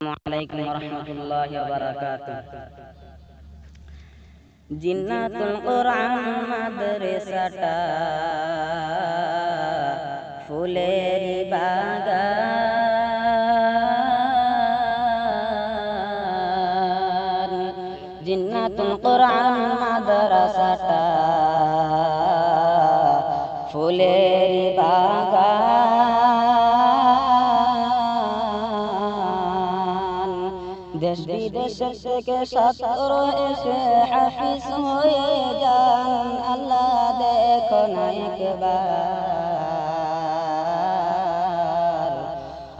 আলাইকুম রহমতুল্লাহ জিন্নাতুল কোরআন মাদ্রাসাটা ফুলের বাগান। জিন্নাতুল কোরআন মাদ্রাসাটা ফুলের বাগান। দেশ বিদেশ থেকে এসে হাফিজ হয়ে যান আল্লাহ দেখো না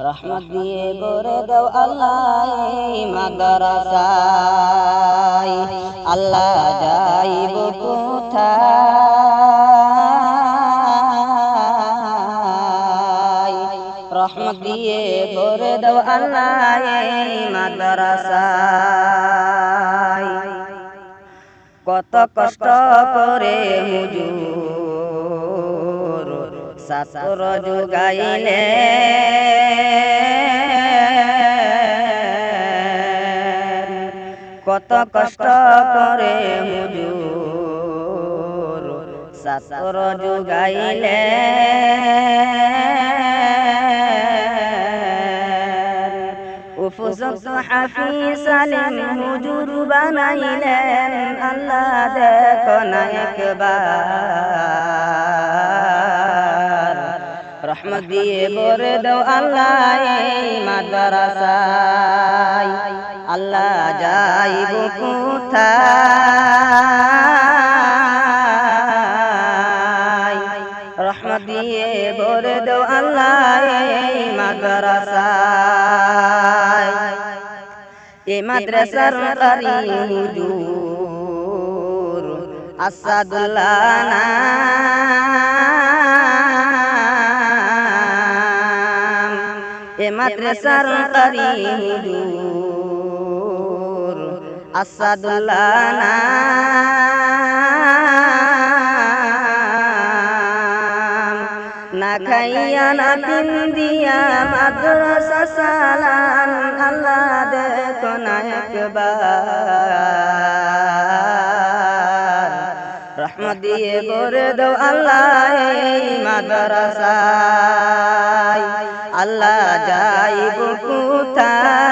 রহমত দিয়ে গড়ে আল্লাহ এই মাদ্রাসায় আল্লাহ যাইব কোথায় রহমত দিয়ে গড়ে দাও আল্লাহ এই কত কষ্ট করে হুজুর শাস্ত্র যুগাইলে কত কষ্ট করে হুজুর শাস্ত্র যুগাইলে উপযুক্ত হাফিজ সালিম হুজুর বানাইলেন আল্লাহ দেখো না একবার রহমত দিয়ে বরে দাও আল্লাহ এই মাদ্রাসায় আল্লাহ যাইব কোথায় এই মাদ্রাসার কারি হুজুর আসাদুল্লাহ নাম। এ মাদ্রাসার কারি হুজুর আসাদুল্লাহ না খাইয়া না পিন্দিয়া মাদ্রাসা সালান আল্লাহ দেখো না একবার। রহমত দিয়ে করে দাও আল্লাহ মাদ্রাসায়। আল্লাহ যাইব কোথায়?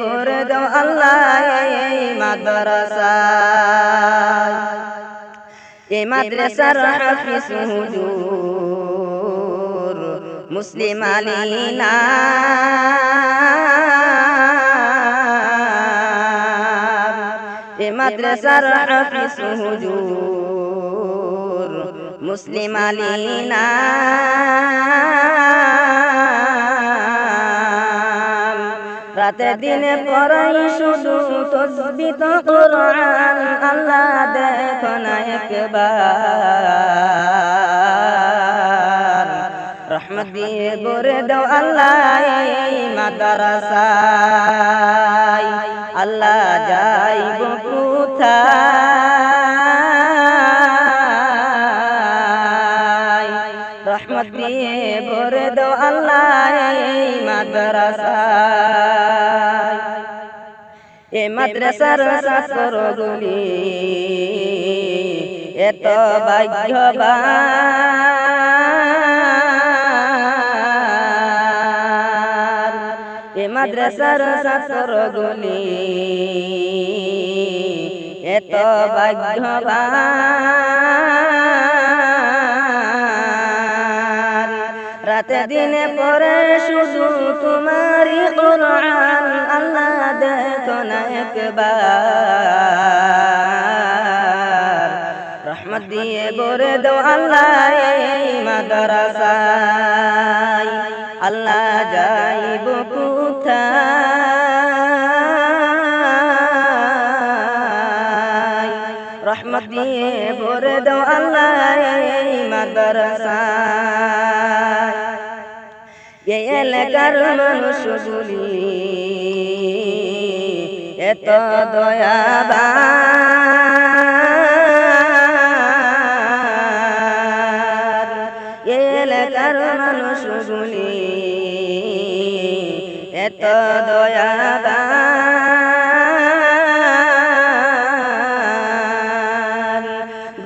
ভরে দাও আল্লাহ এই মাদ্রাসায় এই মাদ্রাসার হাফিজ হুজুর মুসলিম আলীনা এ মাদ্রাসার হাফিজ হুজুর মুসলিম আলীনা রাতে দিনে পড়াই শুধু তসবিত কোরআন, আল্লাহ দেখো না একবার। রহমত দিয়ে গড়ে দাও আল্লাহ এই মাদ্রাসায়। আল্লাহ যাইব কোথায়? রহমত দিয়ে ভরে দাও আল্লাহ এই মাদ্রাসায়। এ মাদ্রাসার শাস্ত্রগুলি এত ভাগ্যবান। এ মাদ্রাসার শাস্ত্রগুলি এত ভাগ্যবান। রাতে দিনে পরে দেখো না একবার রহমত দিয়ে গড়ে দাও আল্লাহ, এই মাদ্রাসায় আল্লাহ যাইব কোথায়? রহমত দিয়ে ভরে দাও আল্লাহ, এই এলাকার মানুষ এত দয়াবা এলাকার মানুষ শুনি এত দয়াবা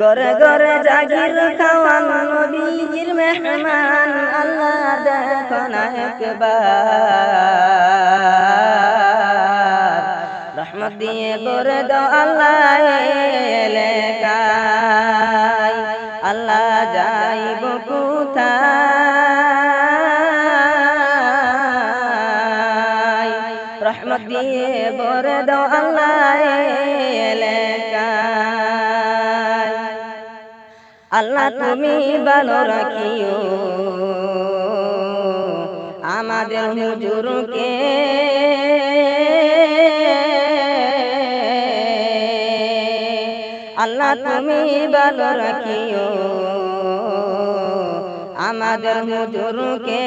ঘরে ঘরে জাগির খাওয়ান নবীজির মেহমান। আল্লাহ দেখো না একবার। দিয়ে গরে দাও আল্লাহ আল্লাহ যাইব কোথায়? রহমত দিয়ে বরে দাও আল্লাহ আল্লাহ তুমি ভালো রাখিও। আমাদের হুজুরকে আল্লাহ তুমি ভালো রাখিও। আমাদের হুজুরকে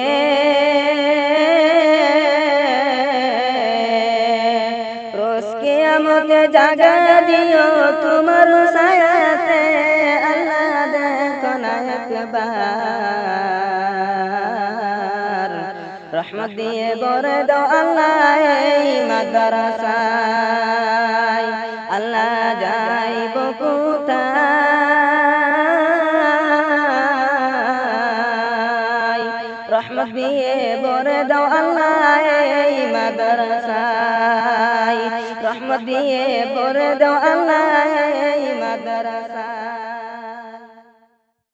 রোজকে আমাকে জাগা দিও, তোমার সায়াতে আল্লাহ দেখো না রহমত দিয়ে বরে দাও আল্লাহ এই আল্লাহ যাইব কোথায়? রহমত দিয়ে বরে দাও আল্লাহ এই মাদ্রাসায়। রহমত দিয়ে বরে দাও আল্লাহ এই মাদ্রাসায়।